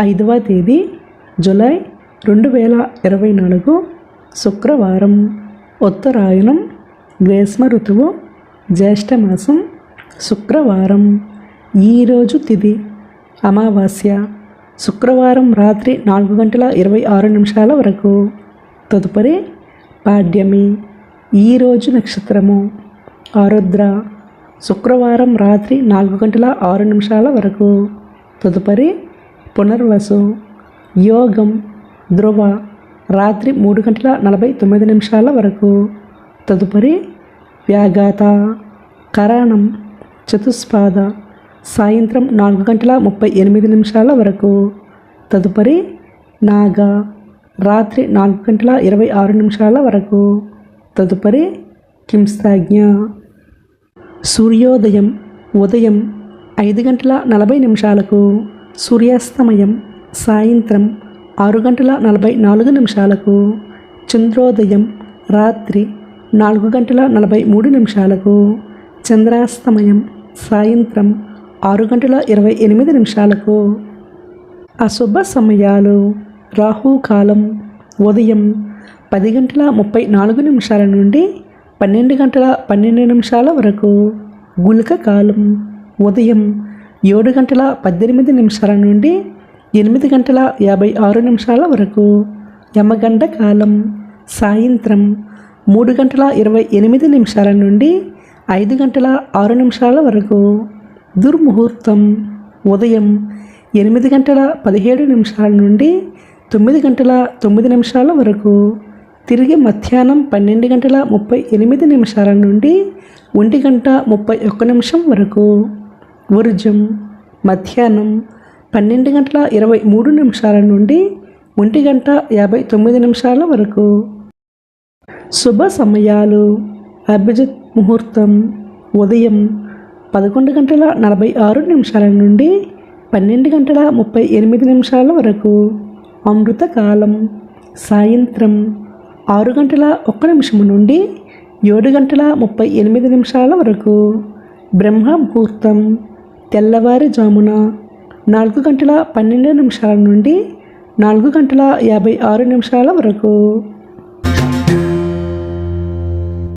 ఐదవ తేదీ జూలై రెండు వేల ఇరవై నాలుగు శుక్రవారం. ఉత్తరాయణం గ్రీష్మ ఋతువు జ్యేష్ఠమాసం శుక్రవారం. ఈరోజు తిది అమావాస్య. శుక్రవారం రాత్రి నాలుగు గంటల ఇరవై ఆరు నిమిషాల వరకు. తదుపరి పాడ్యమి. ఈరోజు నక్షత్రము ఆరుద్ర. శుక్రవారం రాత్రి నాలుగు గంటల ఆరు నిమిషాల వరకు. తదుపరి పునర్వసు యోగం ధ్రువ రాత్రి మూడు గంటల నలభై తొమ్మిది నిమిషాల వరకు. తదుపరి వ్యాఘాత కరణం చతుస్పాద సాయంత్రం నాలుగు గంటల ముప్పై ఎనిమిది నిమిషాల వరకు. తదుపరి నాగ రాత్రి నాలుగు గంటల ఇరవై ఆరు నిమిషాల వరకు. తదుపరి కింస్తాజ్ఞ. సూర్యోదయం ఉదయం ఐదు గంటల నలభై నిమిషాలకు. సూర్యాస్తమయం సాయంత్రం ఆరు గంటల నలభై నాలుగు నిమిషాలకు చంద్రోదయం రాత్రి నాలుగు గంటల నలభై మూడు నిమిషాలకు చంద్రాస్తమయం సాయంత్రం ఆరు గంటల ఇరవై ఎనిమిది నిమిషాలకు. అశుభ సమయాలు. రాహుకాలం ఉదయం పది గంటల ముప్పై నాలుగు నిమిషాల నుండి పన్నెండు గంటల పన్నెండు నిమిషాల వరకు. గుళిక కాలం ఉదయం ఏడు గంటల పద్దెనిమిది నిమిషాల నుండి ఎనిమిది గంటల యాభై ఆరు నిమిషాల వరకు. యమగండ కాలం. సాయంత్రం మూడు గంటల ఇరవై ఎనిమిది నిమిషాల నుండి ఐదు గంటల ఆరు నిమిషాల వరకు. దుర్ముహూర్తం. ఉదయం ఎనిమిది గంటల పదిహేడు నిమిషాల నుండి తొమ్మిది గంటల తొమ్మిది నిమిషాల వరకు. తిరిగి మధ్యాహ్నం పన్నెండు గంటల ముప్పై ఎనిమిది నిమిషాల నుండి ఒంటి గంట ముప్పై ఒక్క నిమిషం వరకు. ఊర్జం మధ్యాహ్నం పన్నెండు గంటల ఇరవై మూడు నిమిషాల నుండి ఒంటి గంట యాభై తొమ్మిది నిమిషాల వరకు. శుభ సమయాలు. అభిజిత్ ముహూర్తం. ఉదయం పదకొండు గంటల నలభై ఆరు నిమిషాల నుండి పన్నెండు గంటల ముప్పై ఎనిమిది నిమిషాల వరకు. అమృతకాలం. సాయంత్రం ఆరు గంటల ఒక్క నిమిషం నుండి ఏడు గంటల ముప్పై ఎనిమిది నిమిషాల వరకు. బ్రహ్మ ముహూర్తం తెల్లవారుజామున నాలుగు గంటల పన్నెండు నిమిషాల నుండి నాలుగు గంటల యాభై ఆరు నిమిషాల వరకు.